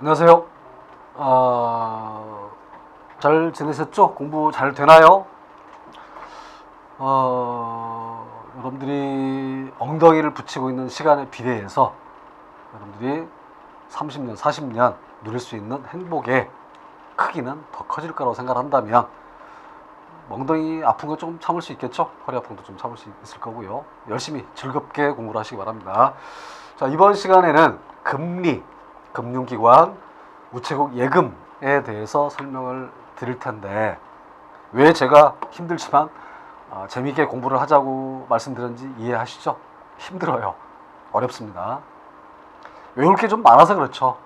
안녕하세요. 어, 잘 지내셨죠? 공부 잘 되나요? 어, 여러분들이 엉덩이를 붙이고 있는 시간에 비례해서 여러분들이 30년, 40년 누릴 수 있는 행복의 크기는 더 커질 거라고 생각한다면 엉덩이 아픈 거 좀 참을 수 있겠죠? 허리 아픈 거좀 참을 수 있을 거고요. 열심히 즐겁게 공부를 하시기 바랍니다. 자, 이번 시간에는 금리, 금융기관, 우체국 예금에 대해서 설명을 드릴 텐데 왜 제가 힘들지만 아, 재미있게 공부를 하자고 말씀드렸는지 이해하시죠? 힘들어요. 어렵습니다. 외울 게 좀 많아서 그렇죠.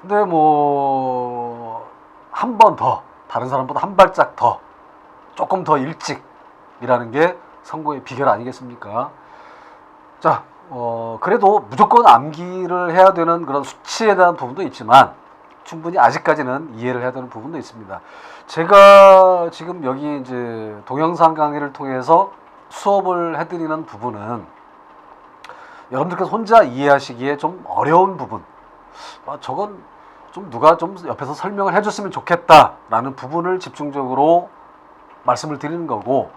근데 뭐 한 번 더 다른 사람보다 한 발짝 더 조금 더 일찍이라는 게 선거의 비결 아니겠습니까? 자, 어, 그래도 무조건 암기를 해야 되는 그런 수치에 대한 부분도 있지만 충분히 아직까지는 이해를 해야 되는 부분도 있습니다. 제가 지금 여기 이제 동영상 강의를 통해서 수업을 해드리는 부분은 여러분들께서 혼자 이해하시기에 좀 어려운 부분, 아, 저건 좀 누가 좀 옆에서 설명을 해줬으면 좋겠다라는 부분을 집중적으로 말씀을 드리는 거고,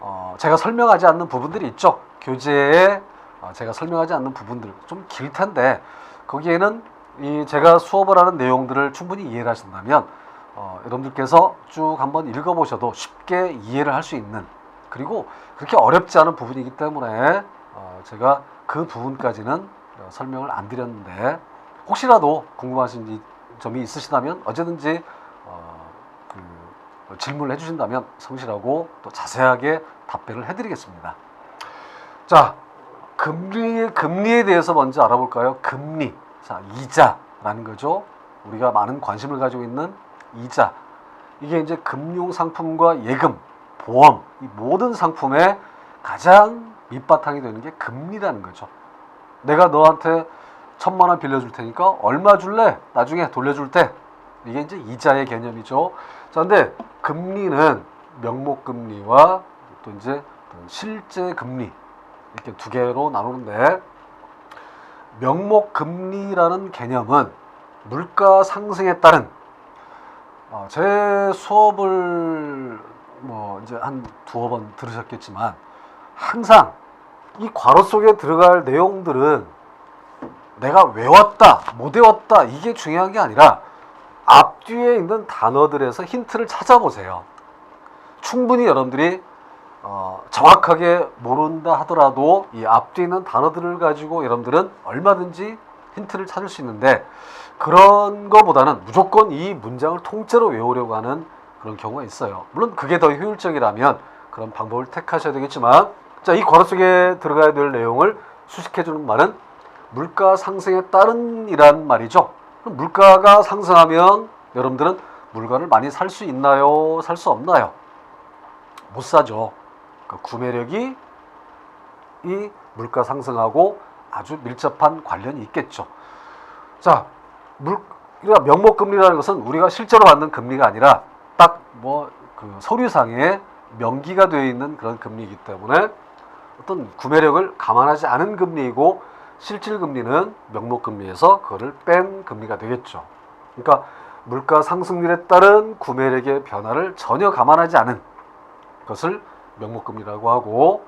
어, 제가 설명하지 않는 부분들이 있죠. 교재에 어, 제가 설명하지 않는 부분들 좀 길 텐데 거기에는 이 제가 수업을 하는 내용들을 충분히 이해를 하신다면 어, 여러분들께서 쭉 한번 읽어보셔도 쉽게 이해를 할 수 있는 그리고 그렇게 어렵지 않은 부분이기 때문에 어, 제가 그 부분까지는 어, 설명을 안 드렸는데 혹시라도 궁금하신 이- 점이 있으시다면 언제든지 어, 그 질문을 해주신다면 성실하고 또 자세하게 답변을 해드리겠습니다. 자, 금리 금리에 대해서 먼저 알아볼까요? 금리, 자 이자라는 거죠. 우리가 많은 관심을 가지고 있는 이자. 이게 이제 금융 상품과 예금, 보험 이 모든 상품의 가장 밑바탕이 되는 게 금리라는 거죠. 내가 너한테 천만 원 빌려줄 테니까 얼마 줄래? 나중에 돌려줄 때 이게 이제 이자의 개념이죠. 자, 근데 금리는 명목 금리와 또 이제 실제 금리 이렇게 두 개로 나누는데 명목 금리라는 개념은 물가 상승에 따른 어, 제 수업을 뭐 이제 한 두어 번 들으셨겠지만 항상 이 괄호 속에 들어갈 내용들은 내가 외웠다 못 외웠다 이게 중요한 게 아니라 앞뒤에 있는 단어들에서 힌트를 찾아보세요. 충분히 여러분들이 어, 정확하게 모른다 하더라도 이 앞뒤에 있는 단어들을 가지고 여러분들은 얼마든지 힌트를 찾을 수 있는데 그런 거보다는 무조건 이 문장을 통째로 외우려고 하는 그런 경우가 있어요. 물론 그게 더 효율적이라면 그런 방법을 택하셔야 되겠지만 자, 이 괄호 속에 들어가야 될 내용을 수식해 주는 말은 물가 상승에 따른 이란 말이죠. 물가가 상승하면 여러분들은 물건을 많이 살 수 있나요? 살 수 없나요? 못 사죠. 그 구매력이 이 물가 상승하고 아주 밀접한 관련이 있겠죠. 자, 물 그러니까 명목 금리라는 것은 우리가 실제로 받는 금리가 아니라 딱 뭐 그 서류상에 명기가 되어 있는 그런 금리이기 때문에 어떤 구매력을 감안하지 않은 금리이고 실질 금리는 명목 금리에서 그거를 뺀 금리가 되겠죠. 그러니까 물가 상승률에 따른 구매력의 변화를 전혀 감안하지 않은 것을 명목금리라고 하고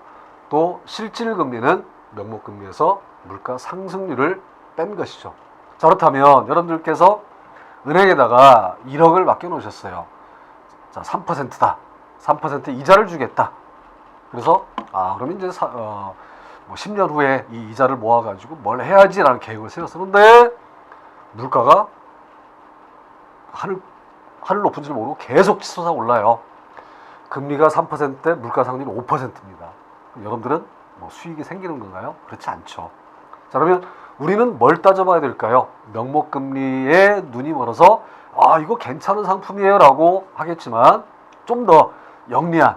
또 실질금리는 명목금리에서 물가 상승률을 뺀 것이죠. 자, 그렇다면 여러분들께서 은행에다가 1억을 맡겨놓으셨어요. 자, 3%다. 3% 이자를 주겠다. 그래서 아, 그럼 이제 사, 어, 뭐 10년 후에 이 이자를 모아가지고 뭘 해야지라는 계획을 세웠었는데 물가가 하늘 하늘 높은 줄 모르고 계속 치솟아 올라요. 금리가 3%대 물가 상률이 5%입니다. 여러분들은 뭐 수익이 생기는 건가요? 그렇지 않죠. 자, 그러면 우리는 뭘 따져봐야 될까요? 명목 금리에 눈이 멀어서 아 이거 괜찮은 상품이에요라고 하겠지만 좀 더 영리한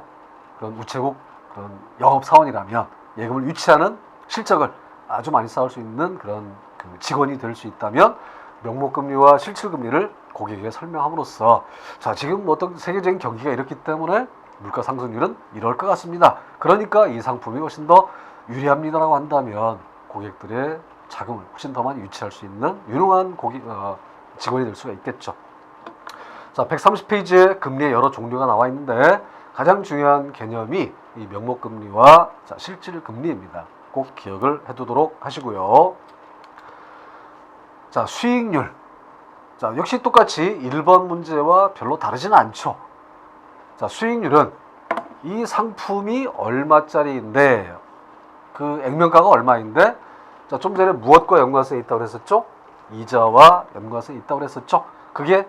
그런 우체국 그런 영업 사원이라면 예금을 유치하는 실적을 아주 많이 쌓을 수 있는 그런 그 직원이 될 수 있다면 명목 금리와 실질 금리를 고객에게 설명함으로써 자 지금 뭐 어떤 세계적인 경기가 이렇기 때문에 물가 상승률은 이럴 것 같습니다. 그러니까 이 상품이 훨씬 더 유리합니다라고 한다면 고객들의 자금을 훨씬 더 많이 유치할 수 있는 유능한 고기, 어, 직원이 될 수가 있겠죠. 자, 130페이지에 금리의 여러 종류가 나와 있는데 가장 중요한 개념이 이 명목 금리와 자, 실질 금리입니다. 꼭 기억을 해두도록 하시고요. 자, 수익률. 자, 역시 똑같이 1번 문제와 별로 다르지는 않죠. 자, 수익률은 이 상품이 얼마짜리인데 그 액면가가 얼마인데 자, 좀 전에 무엇과 연관성이 있다고 그랬었죠? 이자와 연관성이 있다고 그랬었죠? 그게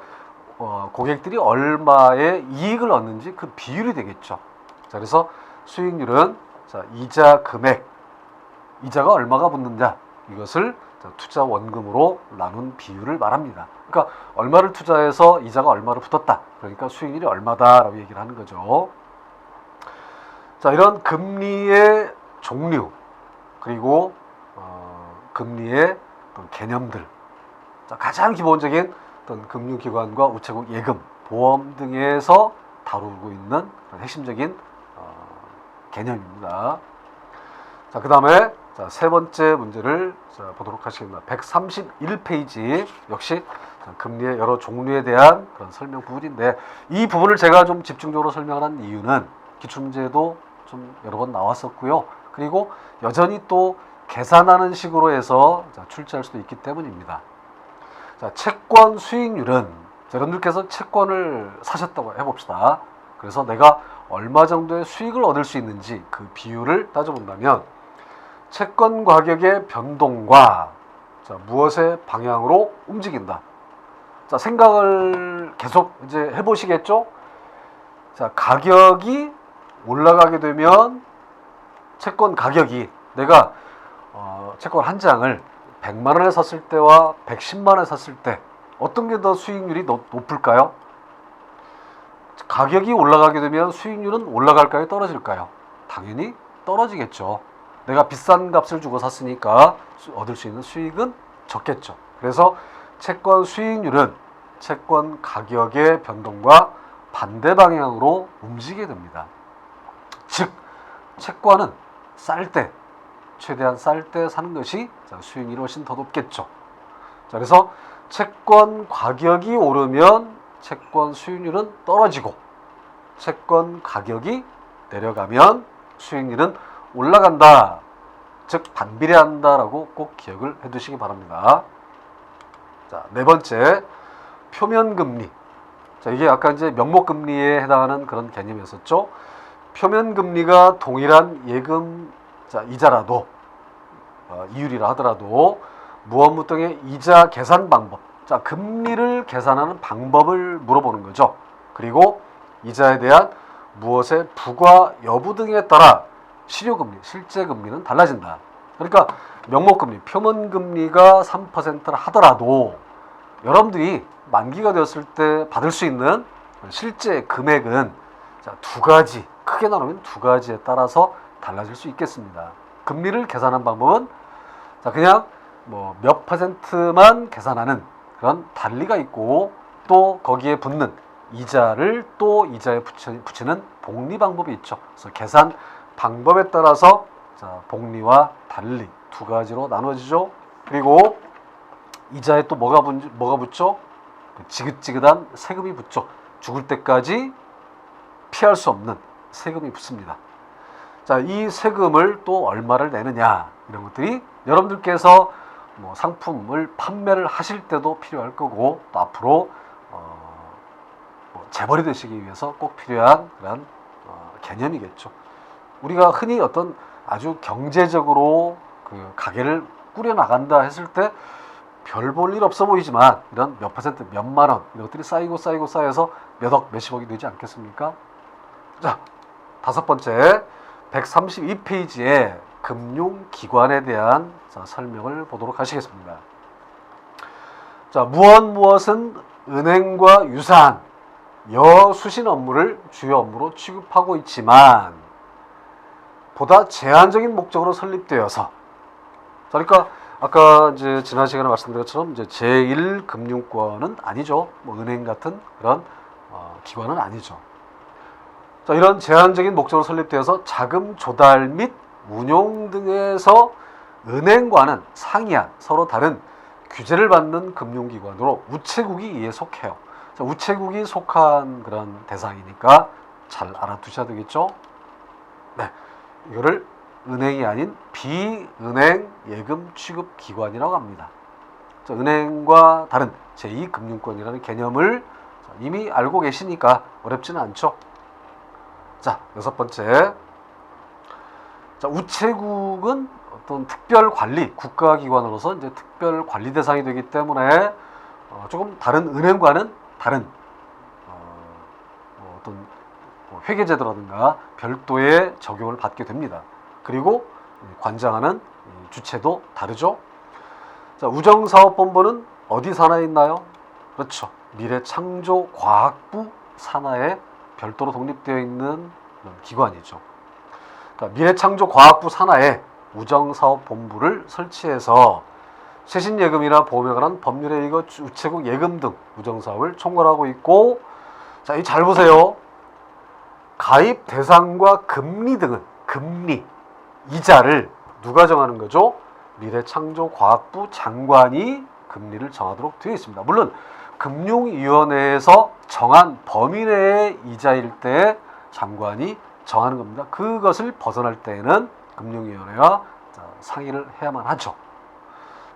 어, 고객들이 얼마의 이익을 얻는지 그 비율이 되겠죠. 자, 그래서 수익률은 자, 이자 금액, 이자가 얼마가 붙는다. 이것을 자, 투자 원금으로 나눈 비율을 말합니다. 그러니까 얼마를 투자해서 이자가 얼마를 붙었다. 그러니까 수익률이 얼마다라고 얘기를 하는 거죠. 자, 이런 금리의 종류 그리고 어, 금리의 개념들. 자, 가장 기본적인 어떤 금융기관과 우체국 예금, 보험 등에서 다루고 있는 핵심적인 어, 개념입니다. 자, 그 다음에 자, 세 번째 문제를 자, 보도록 하시겠습니다. 131페이지 역시 자, 금리의 여러 종류에 대한 그런 설명 부분인데 이 부분을 제가 좀 집중적으로 설명을 한 이유는 기출문제도 좀 여러 번 나왔었고요. 그리고 여전히 또 계산하는 식으로 해서 자, 출제할 수도 있기 때문입니다. 자, 채권 수익률은 자, 여러분들께서 채권을 사셨다고 해봅시다. 그래서 내가 얼마 정도의 수익을 얻을 수 있는지 그 비율을 따져본다면 채권 가격의 변동과 자, 무엇의 방향으로 움직인다. 자, 생각을 계속 이제 해보시겠죠? 자, 가격이 올라가게 되면 채권 가격이 내가 어, 채권 한 장을 100만 원에 샀을 때와 110만 원에 샀을 때 어떤 게 더 수익률이 높- 높을까요? 가격이 올라가게 되면 수익률은 올라갈까요? 떨어질까요? 당연히 떨어지겠죠. 내가 비싼 값을 주고 샀으니까 수- 얻을 수 있는 수익은 적겠죠. 그래서 채권 수익률은 채권 가격의 변동과 반대 방향으로 움직이게 됩니다. 즉, 채권은 쌀 때, 최대한 쌀 때 사는 것이 자, 수익률이 훨씬 더 높겠죠. 자, 그래서 채권 가격이 오르면 채권 수익률은 떨어지고 채권 가격이 내려가면 수익률은 올라간다. 즉 반비례한다라고 꼭 기억을 해 두시기 바랍니다. 자, 네 번째 표면 금리. 자, 이게 아까 이제 명목 금리에 해당하는 그런 개념이었었죠. 표면 금리가 동일한 예금 자, 이자라도 어, 이율이라 하더라도 무엇무 등의 이자 계산 방법. 자, 금리를 계산하는 방법을 물어보는 거죠. 그리고 이자에 대한 무엇의 부과 여부 등에 따라 실효금리, 실제금리는 달라진다. 그러니까 명목금리, 표면금리가 3%를 하더라도 여러분들이 만기가 되었을 때 받을 수 있는 실제 금액은 자, 두 가지, 크게 나누면 두 가지에 따라서 달라질 수 있겠습니다. 금리를 계산하는 방법은 자, 그냥 뭐 몇 퍼센트만 계산하는 그런 단리가 있고 또 거기에 붙는 이자를 또 이자에 붙이는 복리 방법이 있죠. 그래서 계산 방법에 따라서 자, 복리와 단리 두 가지로 나눠지죠. 그리고 이자에 또 뭐가 붙, 뭐가 붙죠? 그 지긋지긋한 세금이 붙죠. 죽을 때까지 피할 수 없는 세금이 붙습니다. 자, 이 세금을 또 얼마를 내느냐 이런 것들이 여러분들께서 뭐 상품을 판매를 하실 때도 필요할 거고 또 앞으로 어, 뭐 재벌이 되시기 위해서 꼭 필요한 그런 어, 개념이겠죠. 우리가 흔히 어떤 아주 경제적으로 그 가게를 꾸려 나간다 했을 때 별 볼 일 없어 보이지만 이런 몇 퍼센트 몇만 원 이런 것들이 쌓이고 쌓이고 쌓여서 몇억 몇십억이 되지 않겠습니까? 자 다섯 번째 132페이지에 금융기관에 대한 자, 설명을 보도록 하시겠습니다. 자, 무엇 무엇은 은행과 유사한 여수신 업무를 주요 업무로 취급하고 있지만 보다 제한적인 목적으로 설립되어서 자, 그러니까 아까 이제 지난 시간에 말씀드린 것처럼 이제 제1금융권은 아니죠. 뭐 은행 같은 그런 어, 기관은 아니죠. 자, 이런 제한적인 목적으로 설립되어서 자금 조달 및 운용 등에서 은행과는 상이한 서로 다른 규제를 받는 금융기관으로 우체국이 이에 속해요. 자, 우체국이 속한 그런 대상이니까 잘 알아두셔야 되겠죠. 네, 이거를 은행이 아닌 비은행 예금 취급 기관이라고 합니다. 자, 은행과 다른 제2금융권이라는 개념을 자, 이미 알고 계시니까 어렵지는 않죠. 자, 여섯 번째. 자, 우체국은 어떤 특별 관리, 국가기관으로서 이제 특별 관리 대상이 되기 때문에 어, 조금 다른 은행과는 다른 어, 뭐 어떤 뭐 회계제도라든가 별도의 적용을 받게 됩니다. 그리고 이 관장하는 이 주체도 다르죠. 자, 우정사업본부는 어디 산하에 있나요? 그렇죠. 미래창조과학부 산하에 별도로 독립되어 있는 기관이죠. 그러니까 미래창조과학부 산하에 우정사업본부를 설치해서 최신예금이나 보험에 관한 법률에 의거 우체국 예금 등 우정사업을 총괄하고 있고 자, 이 잘 보세요. 가입 대상과 금리 등은 금리, 이자를 누가 정하는 거죠? 미래창조과학부 장관이 금리를 정하도록 되어 있습니다. 물론 금융위원회에서 정한 범위 내의 이자일 때 장관이 정하는 겁니다. 그것을 벗어날 때에는 금융위원회와 자, 상의를 해야만 하죠.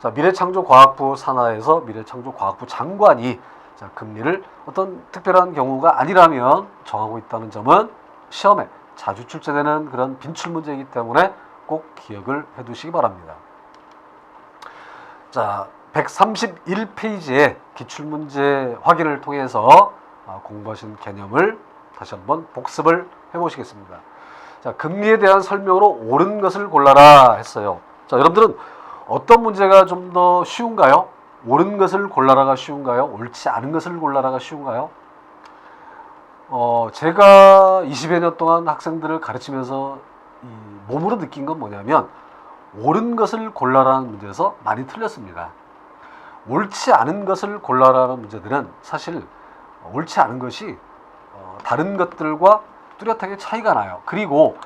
자, 미래창조과학부 산하에서 미래창조과학부 장관이 자, 금리를 어떤 특별한 경우가 아니라면 정하고 있다는 점은 시험에 자주 출제되는 그런 빈출 문제이기 때문에 꼭 기억을 해 두시기 바랍니다. 자, 131페이지의 기출문제 확인을 통해서 아, 공부하신 개념을 다시 한번 복습을 해 보시겠습니다. 자, 금리에 대한 설명으로 옳은 것을 골라라 했어요. 자, 여러분들은 어떤 문제가 좀 더 쉬운가요? 옳은 것을 골라라가 쉬운가요? 옳지 않은 것을 골라라가 쉬운가요? 어, 제가 20여 년 동안 학생들을 가르치면서 이 몸으로 느낀 건 뭐냐면 옳은 것을 골라라는 문제에서 많이 틀렸습니다. 옳지 않은 것을 골라라는 문제들은 사실 옳지 않은 것이 어, 다른 것들과 뚜렷하게 차이가 나요. 그리고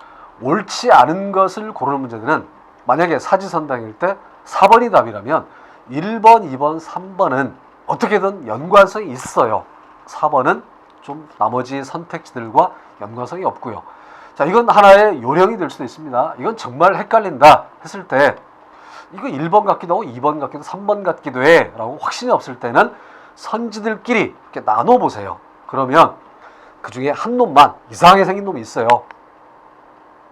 옳지 않은 것을 고르는 문제들은 만약에 사지선당일 때 4번이 답이라면 1번, 2번, 3번은 어떻게든 연관성이 있어요. 4번은 좀 나머지 선택지들과 연관성이 없고요. 자, 이건 하나의 요령이 될 수도 있습니다. 이건 정말 헷갈린다 했을 때 이거 1번 같기도 하고 2번 같기도 3번 같기도 해 라고 확신이 없을 때는 선지들끼리 이렇게 나눠 보세요. 그러면 그 중에 한 놈만 이상하게 생긴 놈이 있어요.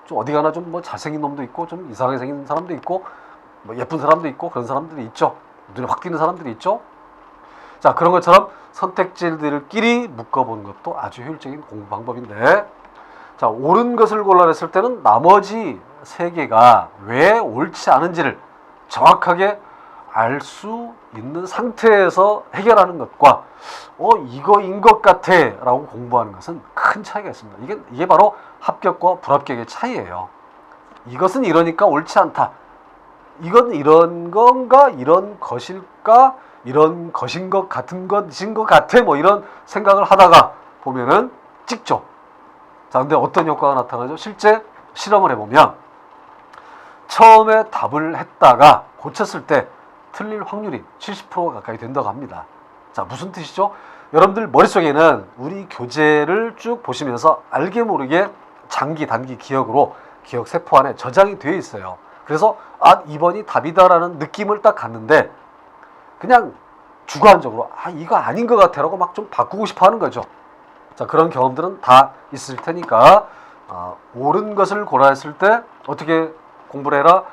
좀 어디 가나 좀 뭐 잘생긴 놈도 있고 좀 이상하게 생긴 사람도 있고 뭐 예쁜 사람도 있고 그런 사람들이 있죠. 눈에 확 띄는 사람들이 있죠. 자 그런 것처럼 선택지들끼리 묶어보는 것도 아주 효율적인 공부 방법인데 자 옳은 것을 골라냈을 때는 나머지 세 개가 왜 옳지 않은지를 정확하게 알 수 있는 상태에서 해결하는 것과 어 이거인 것 같아라고 공부하는 것은 큰 차이가 있습니다. 이게 이게 바로 합격과 불합격의 차이예요. 이것은 이러니까 옳지 않다. 이건 이런 건가 이런 것일까 이런 것인 것 같은 것인 것 같아 뭐 이런 생각을 하다가 보면은 찍죠. 자 근데 어떤 효과가 나타나죠? 실제 실험을 해보면 처음에 답을 했다가 고쳤을 때 틀릴 확률이 70% 가까이 된다고 합니다. 자 무슨 뜻이죠? 여러분들 머릿속에는 우리 교재를 쭉 보시면서 알게 모르게 장기 단기 기억으로 기억 세포 안에 저장이 되어 있어요. 그래서 아 2번이 답이다라는 느낌을 딱 갖는데 그냥 주관적으로 아 이거 아닌 것 같아라고 막 좀 바꾸고 싶어 하는 거죠. 자 그런 경험들은 다 있을 테니까 아, 옳은 것을 고라 했을 때 어떻게 공부를 해라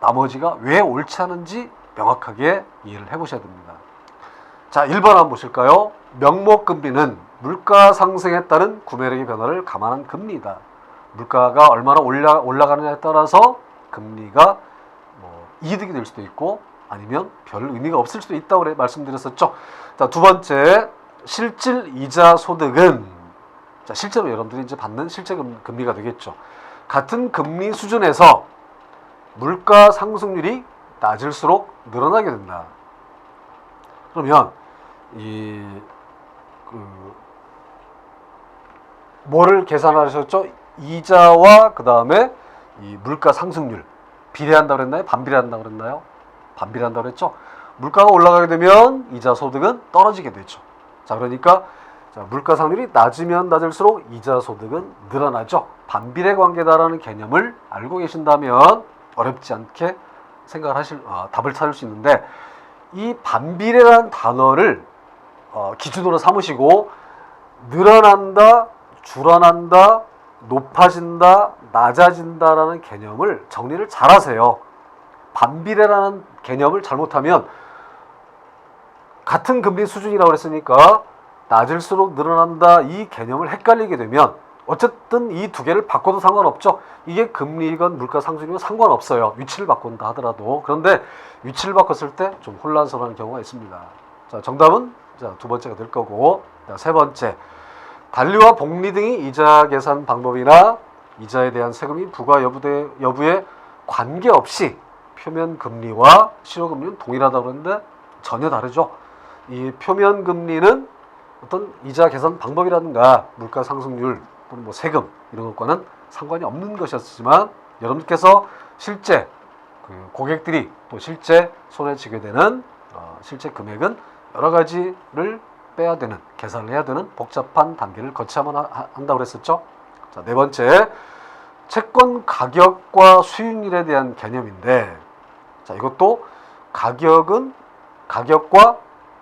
나머지가 왜 옳지 않은지 명확하게 이해를 해보셔야 됩니다. 자 1번 한번 보실까요? 명목금비는 물가 상승에 따른 구매력의 변화를 감안한 금리다. 물가가 얼마나 올라, 올라가느냐에 따라서 금리가 뭐 이득이 될 수도 있고 아니면 별 의미가 없을 수도 있다고 말씀드렸었죠. 자, 두 번째 실질 이자 소득은 자, 실제로 여러분들이 이제 받는 실제 금- 금리가 되겠죠. 같은 금리 수준에서 물가 상승률이 낮을수록 늘어나게 된다. 그러면 이 그, 뭐를 계산하셨죠? 이자와 그 다음에 이 물가 상승률 비례한다 그랬나요? 반비례한다 그랬나요? 반비례한다 그랬죠. 물가가 올라가게 되면 이자 소득은 떨어지게 되죠. 자, 그러니까 자, 물가 상률이 낮으면 낮을수록 이자 소득은 늘어나죠. 반비례 관계다라는 개념을 알고 계신다면 어렵지 않게 생각을 하실 어, 답을 찾을 수 있는데 이 반비례라는 단어를 어, 기준으로 삼으시고 늘어난다, 줄어난다, 높아진다, 낮아진다라는 개념을 정리를 잘 하세요. 반비례라는 개념을 잘못하면 같은 금리 수준이라고 그랬으니까 낮을수록 늘어난다 이 개념을 헷갈리게 되면 어쨌든 이 두 개를 바꿔도 상관없죠. 이게 금리건 물가 상승이건 상관없어요. 위치를 바꾼다 하더라도. 그런데 위치를 바꿨을 때 좀 혼란스러운 경우가 있습니다. 자, 정답은 자, 두 번째가 될 거고. 자, 세 번째. 단리와 복리 등이 이자 계산 방법이나 이자에 대한 세금이 부과 여부대, 여부에 관계없이 표면 금리와 실효 금리는 동일하다고 그러는데 전혀 다르죠. 이 표면 금리는 어떤 이자 계산 방법이라든가 물가 상승률 또는 뭐 세금 이런 것과는 상관이 없는 것이었지만 여러분께서 실제 그 고객들이 또 실제 손에 쥐게 되는 어, 실제 금액은 여러 가지를 빼야 되는 계산을 해야 되는 복잡한 단계를 거쳐야만 하- 한다고 그랬었죠. 자, 네 번째 채권 가격과 수익률에 대한 개념인데 자, 이것도 가격은 가격과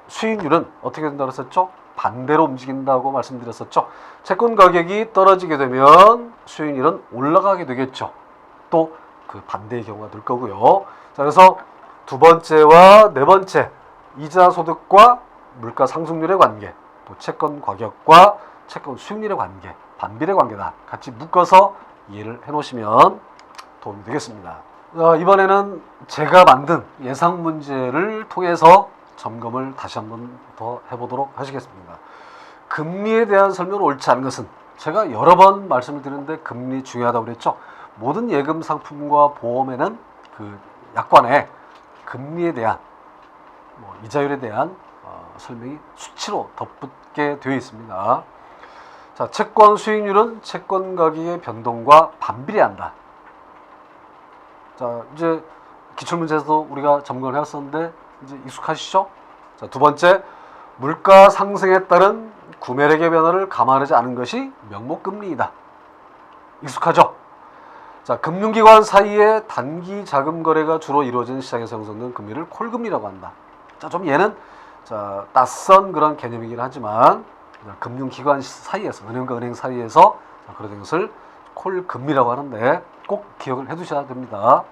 수익률은 어떻게 된다고 했었죠? 반대로 움직인다고 말씀드렸었죠. 채권 가격이 떨어지게 되면 수익률은 올라가게 되겠죠. 또 그 반대의 경우가 될 거고요. 자, 그래서 두 번째와 네 번째 이자 소득과 물가 상승률의 관계, 또 채권 가격과 채권 수익률의 관계, 반비례 관계다. 같이 묶어서 이해를 해 놓으시면 도움이 되겠습니다. 어, 이번에는 제가 만든 예상 문제를 통해서 점검을 다시 한번 더 해보도록 하시겠습니다. 금리에 대한 설명을 옳지 않은 것은 제가 여러 번 말씀을 드렸는데 금리 중요하다고 그랬죠. 모든 예금 상품과 보험에는 그 약관에 금리에 대한 뭐 이자율에 대한 어, 설명이 수치로 덧붙게 되어 있습니다. 자, 채권 수익률은 채권 가격의 변동과 반비례한다. 자, 이제 기출문제에서도 우리가 점검을 해왔었는데 이제 익숙하시죠? 자, 두 번째, 물가 상승에 따른 구매력의 변화를 감안하지 않은 것이 명목금리이다. 익숙하죠? 자, 금융기관 사이에 단기 자금 거래가 주로 이루어지는 시장에서 형성된 금리를 콜금리라고 한다. 자, 좀 얘는 자, 낯선 그런 개념이긴 하지만 금융기관 사이에서 은행과 은행 사이에서 자, 그런 것을 콜금리라고 하는데 꼭 기억을 해두셔야 됩니다.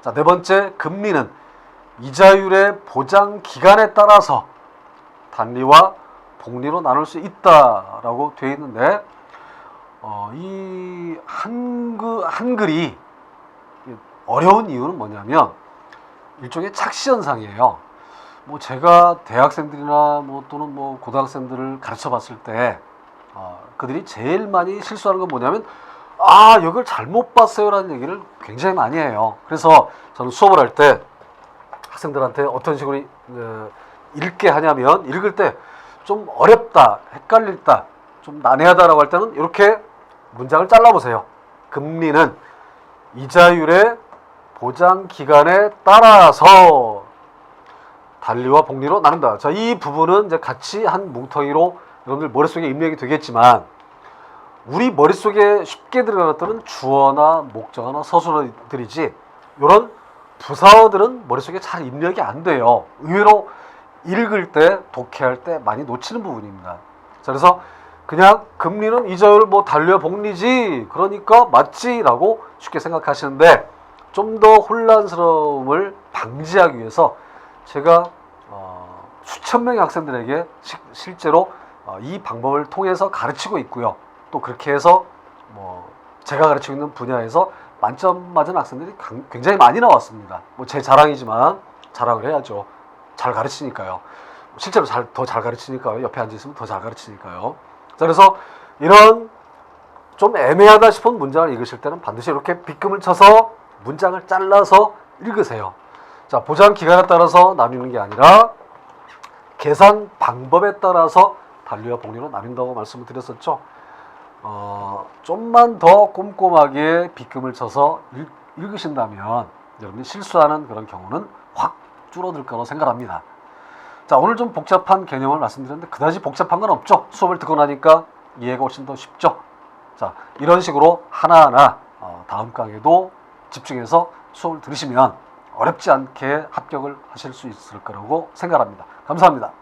자, 네 번째 금리는 이자율의 보장 기간에 따라서 단리와 복리로 나눌 수 있다라고 되어 있는데 어, 이 한글 한글이 어려운 이유는 뭐냐면 일종의 착시 현상이에요. 뭐 제가 대학생들이나 뭐 또는 뭐 고등학생들을 가르쳐 봤을 때 어, 그들이 제일 많이 실수하는 건 뭐냐면 아 이걸 잘못 봤어요라는 얘기를 굉장히 많이 해요. 그래서 저는 수업을 할 때 학생들한테 어떤 식으로 어, 읽게 하냐면 읽을 때 좀 어렵다, 헷갈릴다, 좀 난해하다라고 할 때는 이렇게 문장을 잘라보세요. 금리는 이자율의 보장 기간에 따라서 단리와 복리로 나눈다. 자, 이 부분은 이제 같이 한 뭉텅이로 여러분들 머릿속에 입력이 되겠지만 우리 머릿속에 쉽게 들어갔던 주어나 목적어나 서술어들이지 이런 부사어들은 머릿속에 잘 입력이 안 돼요. 의외로 읽을 때, 독해할 때 많이 놓치는 부분입니다. 자, 그래서 그냥 금리는 이자율 뭐 달려 복리지 그러니까 맞지라고 쉽게 생각하시는데 좀 더 혼란스러움을 방지하기 위해서 제가 어, 수천 명의 학생들에게 시- 실제로 어, 이 방법을 통해서 가르치고 있고요. 또 그렇게 해서 뭐 제가 가르치고 있는 분야에서 만점 맞은 학생들이 강- 굉장히 많이 나왔습니다. 뭐 제 자랑이지만 자랑을 해야죠. 잘 가르치니까요. 실제로 잘 더 잘 가르치니까요. 옆에 앉아 있으면 더 잘 가르치니까요. 자, 그래서 이런 좀 애매하다 싶은 문장을 읽으실 때는 반드시 이렇게 빗금을 쳐서 문장을 잘라서 읽으세요. 자, 보장 기간에 따라서 나누는 게 아니라 계산 방법에 따라서 단리와 복리로 나뉜다고 말씀을 드렸었죠. 어, 좀만 더 꼼꼼하게 빗금을 쳐서 읽, 읽으신다면 여러분이 실수하는 그런 경우는 확 줄어들 거라고 생각합니다. 자, 오늘 좀 복잡한 개념을 말씀드렸는데 그다지 복잡한 건 없죠. 수업을 듣고 나니까 이해가 훨씬 더 쉽죠. 자, 이런 식으로 하나하나 어, 다음 강의도 집중해서 수업을 들으시면 어렵지 않게 합격을 하실 수 있을 거라고 생각합니다. 감사합니다.